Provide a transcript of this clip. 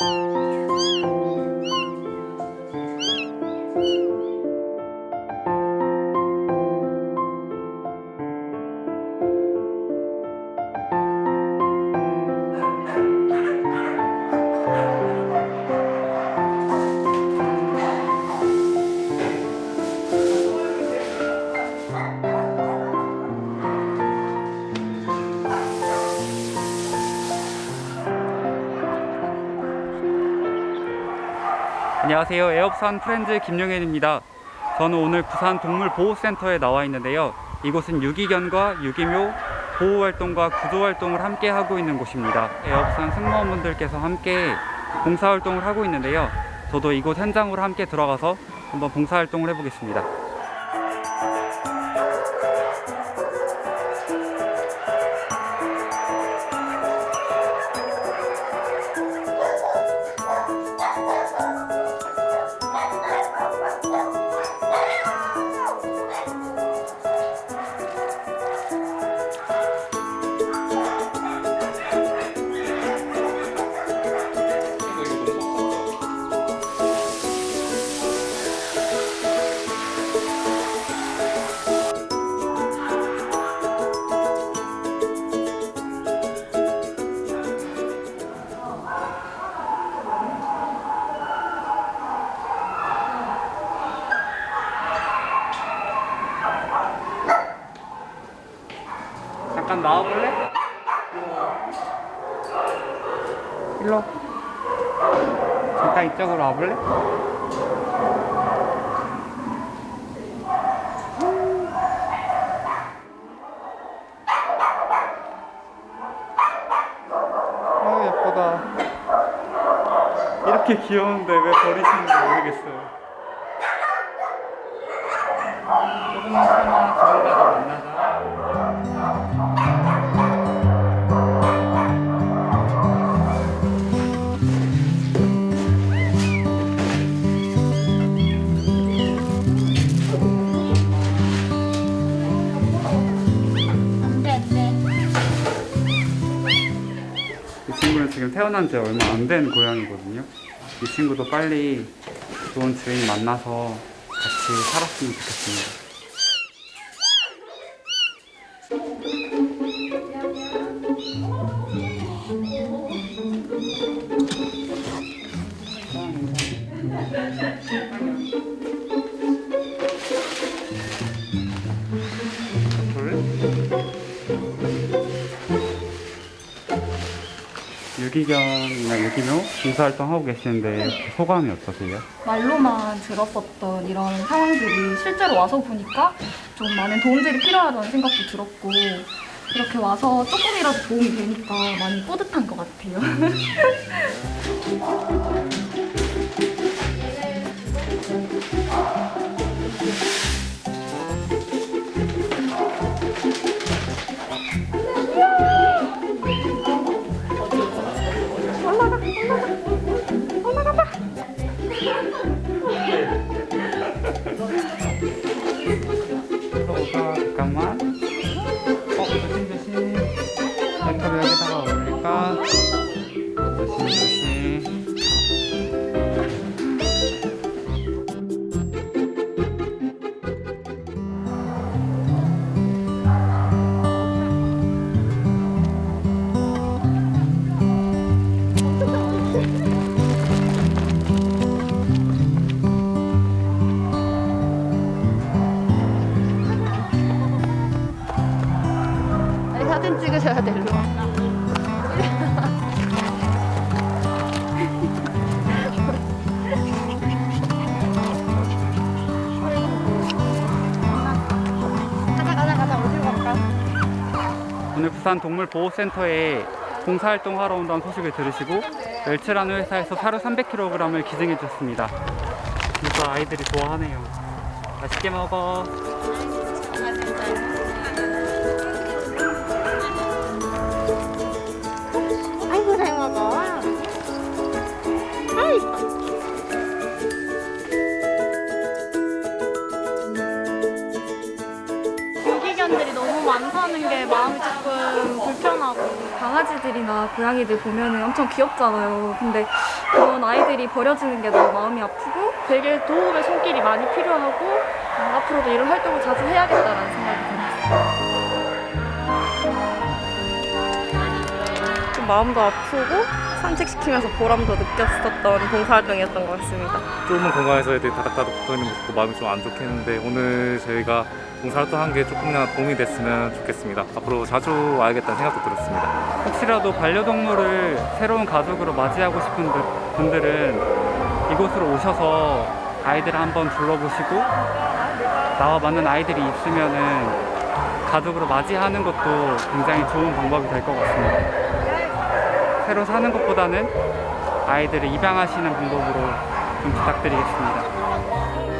Música 안녕하세요. 에어부산 프렌즈 김용현입니다. 저는 오늘 부산 동물보호센터에 나와 있는데요. 이곳은 유기견과 유기묘 보호활동과 구조활동을 함께 하고 있는 곳입니다. 에어부산 승무원분들께서 함께 봉사활동을 하고 있는데요. 저도 이곳 현장으로 함께 들어가서 한번 봉사활동을 해보겠습니다. 잠깐 나와볼래? 일로 잠깐 이쪽으로 와볼래? 아 예쁘다 이렇게 귀여운데 왜 버리시는지 모르겠어요 태어난 지 얼마 안 된 고양이거든요. 이 친구도 빨리 좋은 주인 만나서 같이 살았으면 좋겠습니다. 유기견이나 유기묘 봉사활동 하고 계시는데 소감이 어떠세요? 말로만 들었었던 이런 상황들이 실제로 와서 보니까 좀 많은 도움들이 필요하다는 생각도 들었고 이렇게 와서 조금이라도 도움이 되니까 많이 뿌듯한 것 같아요. 찍으셔야 돼, 일로. 가자, 가자, 가자. 어디로 갈까? 오늘 부산 동물보호센터에 봉사활동 하러 온다는 소식을 들으시고 멸치라는 회사에서 사료 300kg을 기증해 주셨습니다. 진짜 아이들이 좋아하네요. 맛있게 먹어. 너무 많다는 게 마음이 조금 불편하고 강아지들이나 고양이들 보면 엄청 귀엽잖아요. 근데 그런 아이들이 버려지는 게 너무 마음이 아프고 되게 도움의 손길이 많이 필요하고 어, 앞으로도 이런 활동을 자주 해야겠다라는 생각이 들었어요. 마음도 아프고 산책시키면서 보람도 느꼈었던 봉사활동이었던 것 같습니다. 조금은 건강해서 애들이 다닥다닥 붙어있는 모습 보고 마음이 좀 안 좋겠는데 오늘 저희가 봉사활동 한 게 조금이나마 도움이 됐으면 좋겠습니다. 앞으로 자주 와야겠다는 생각도 들었습니다. 혹시라도 반려동물을 새로운 가족으로 맞이하고 싶은 분- 분들은 이곳으로 오셔서 아이들을 한번 둘러보시고 나와 맞는 아이들이 있으면은 가족으로 맞이하는 것도 굉장히 좋은 방법이 될 것 같습니다. 새로 사는 것보다는 아이들을 입양하시는 방법으로 좀 부탁드리겠습니다.